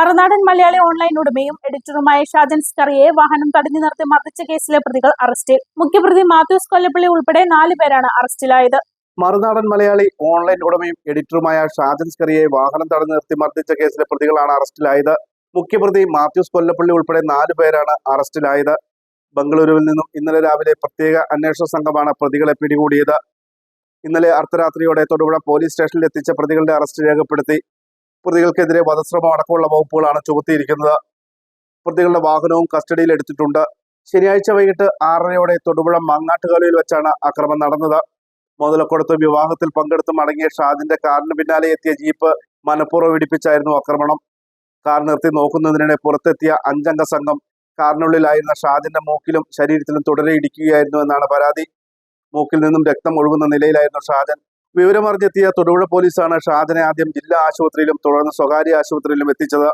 മറുനാടൻ Malayali online ഉടമയും എഡിറ്ററുമായ ഷാജൻ സ്കറിയെ വാഹനം തടഞ്ഞു നിർത്തി മർദ്ദിച്ച കേസിലെ പ്രതികൾ അറസ്റ്റിൽ മുഖ്യപ്രതി മാത്യൂസ് കൊല്ലപ്പള്ളി ഉൾപ്പെടെ നാല് പേരാണ് അറസ്റ്റിലായത് മറുനാടൻ മലയാളി ഓൺലൈൻ ഉടമയും എഡിറ്ററുമായ ഷാജൻ സ്കറിയെ വാഹനം തടഞ്ഞു നിർത്തി മർദ്ദിച്ച കേസിലെ പ്രതികളാണ് അറസ്റ്റിലായത് മുഖ്യപ്രതി മാത്യൂസ് കൊല്ലപ്പള്ളി ഉൾപ്പെടെ നാല് പേരാണ് അറസ്റ്റിലായത് ബംഗളൂരുവിൽ നിന്നും ഇന്നലെ രാവിലെ പ്രത്യേക അന്വേഷണ സംഘമാണ് പ്രതികളെ പിടികൂടിയത്. ഇന്നലെ അർദ്ധരാത്രിയോടെ തൊടുപുഴ പോലീസ് സ്റ്റേഷനിൽ എത്തിച്ച പ്രതികളുടെ അറസ്റ്റ് രേഖപ്പെടുത്തി. പ്രതികൾക്കെതിരെ വധശ്രമം അടക്കമുള്ള വകുപ്പുകളാണ് ചുമത്തിയിരിക്കുന്നത്. പ്രതികളുടെ വാഹനവും കസ്റ്റഡിയിൽ എടുത്തിട്ടുണ്ട്. ശനിയാഴ്ച വൈകിട്ട് ആറരയോടെ തൊടുപുഴ മങ്ങാട്ടുകാലയിൽ വെച്ചാണ് ആക്രമണം നടന്നത്. മുതലക്കൊടുത്ത് വിവാഹത്തിൽ പങ്കെടുത്ത് മടങ്ങിയ ഷാദിന്റെ കാറിന് പിന്നാലെ എത്തിയ ജീപ്പ് മനഃപൂർവം ഇടിപ്പിച്ചായിരുന്നു ആക്രമണം. കാർ നിർത്തി നോക്കുന്നതിനിടെ പുറത്തെത്തിയ അഞ്ചംഗ സംഘം കാറിനുള്ളിലായിരുന്ന ഷാദിന്റെ മൂക്കിലും ശരീരത്തിലും തുടരെ ഇടിക്കുകയായിരുന്നു എന്നാണ് പരാതി. മൂക്കിൽ നിന്നും രക്തം ഒഴുകുന്ന നിലയിലായിരുന്നു ഷാജൻ. വിവരമറിഞ്ഞെത്തിയ തൊടുപുഴ പോലീസാണ് ഷാജനെ ആദ്യം ജില്ലാ ആശുപത്രിയിലും തുടർന്ന് സ്വകാര്യ ആശുപത്രിയിലും എത്തിച്ചത്.